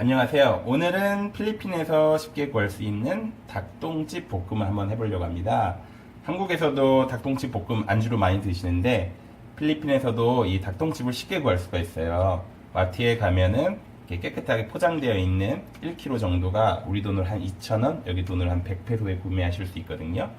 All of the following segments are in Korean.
안녕하세요. 오늘은 필리핀에서 쉽게 구할 수 있는 닭똥집 볶음을 한번 해보려고 합니다. 한국에서도 닭똥집 볶음 안주로 많이 드시는데 필리핀에서도 이 닭똥집을 쉽게 구할 수가 있어요. 마트에 가면은 깨끗하게 포장되어 있는 1kg 정도가 우리 돈으로 한 2,000원, 여기 돈으로 한 100페소에 구매하실 수 있거든요.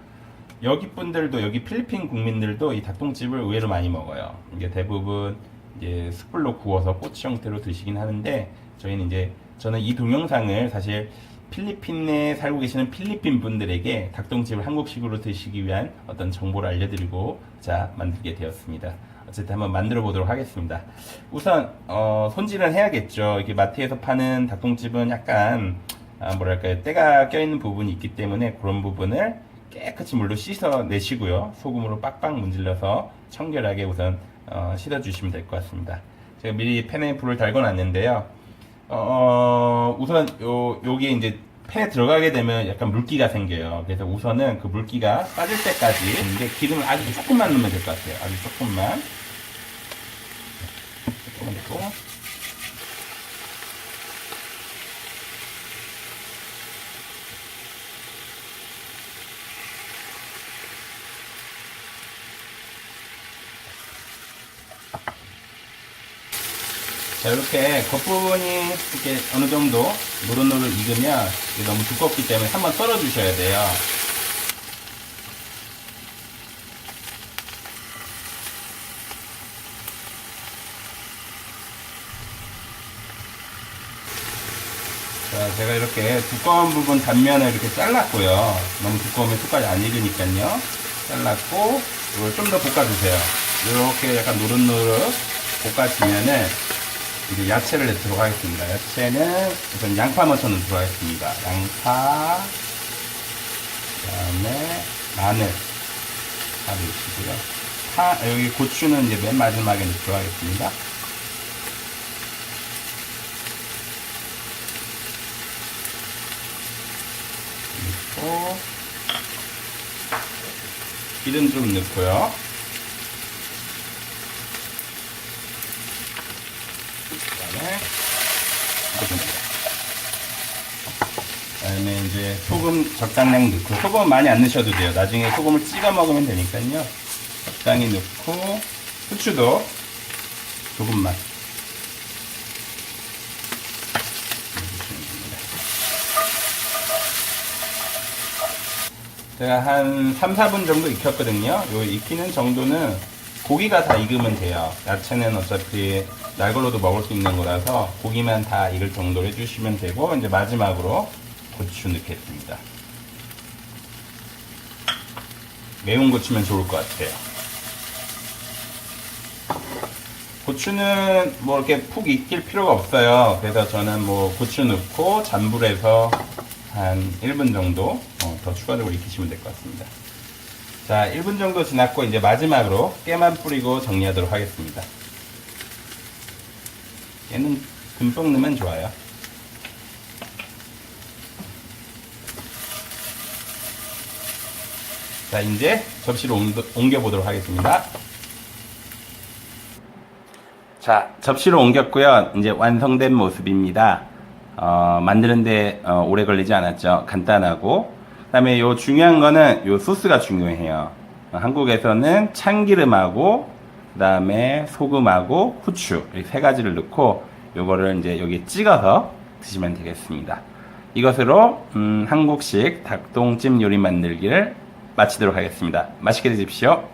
여기 분들도 여기 필리핀 국민들도 이 닭똥집을 의외로 많이 먹어요. 이게 대부분 이제 숯불로 구워서 꼬치 형태로 드시긴 하는데 저희는 이제 저는 이 동영상을 사실 필리핀에 살고 계시는 필리핀 분들에게 닭똥집을 한국식으로 드시기 위한 어떤 정보를 알려드리고 자 만들게 되었습니다. 어쨌든 한번 만들어 보도록 하겠습니다. 우선 어, 손질은 해야겠죠. 이렇게 마트에서 파는 닭똥집은 약간 아, 뭐랄까요 때가 껴있는 부분이 있기 때문에 그런 부분을 깨끗이 물로 씻어 내시고요. 소금으로 빡빡 문질러서 청결하게 우선 어, 씻어 주시면 될 것 같습니다. 제가 미리 팬에 불을 달궈 놨는데요. 어, 우선 요 여기에 이제 팬에 들어가게 되면 약간 물기가 생겨요. 그래서 우선은 그 물기가 빠질 때까지 근데 기름을 아주 조금만 넣으면 될 것 같아요. 아주 조금만. 조금만 넣고 자, 이렇게 겉부분이 이렇게 어느 정도 노릇노릇 익으면 너무 두껍기 때문에 한번 썰어 주셔야 돼요. 자, 제가 이렇게 두꺼운 부분 단면을 이렇게 잘랐고요. 너무 두꺼우면 속까지 안 익으니까요. 잘랐고, 이걸 좀 더 볶아주세요. 이렇게 약간 노릇노릇 볶아지면은 이제 야채를 넣도록 하겠습니다. 야채는 우선 양파 먼저 넣도록 하겠습니다. 양파, 그 다음에 마늘, 다 넣으시고요. 파, 여기 고추는 이제 맨 마지막에 넣도록 하겠습니다. 넣고, 기름 좀 넣고요. 그다음에 이제 소금 적당량 넣고 소금 많이 안 넣으셔도 돼요. 나중에 소금을 찍어 먹으면 되니까요. 적당히 넣고 후추도 조금만. 제가 한 3, 4분 정도 익혔거든요. 요 익히는 정도는 고기가 다 익으면 돼요. 야채는 어차피 날 걸로도 먹을 수 있는 거라서 고기만 다 익을 정도로 해주시면 되고 이제 마지막으로 고추 넣겠습니다. 매운 고추면 좋을 것 같아요. 고추는 뭐 이렇게 푹 익힐 필요가 없어요. 그래서 저는 뭐 고추 넣고 잔불에서 한 1분 정도 어, 더 추가적으로 익히시면 될 것 같습니다. 자, 1분 정도 지났고 이제 마지막으로 깨만 뿌리고 정리하도록 하겠습니다. 얘는 듬뿍 넣으면 좋아요. 자, 이제 접시로 옮겨 보도록 하겠습니다. 자, 접시로 옮겼고요. 이제 완성된 모습입니다. 어, 만드는데 어, 오래 걸리지 않았죠. 간단하고. 그 다음에 요 중요한 거는 요 소스가 중요해요. 어, 한국에서는 참기름하고, 그 다음에 소금하고 후추, 이 세 가지를 넣고, 요거를 이제 여기 찍어서 드시면 되겠습니다. 이것으로, 음, 한국식 닭똥찜 요리 만들기를 마치도록 하겠습니다. 맛있게 드십시오.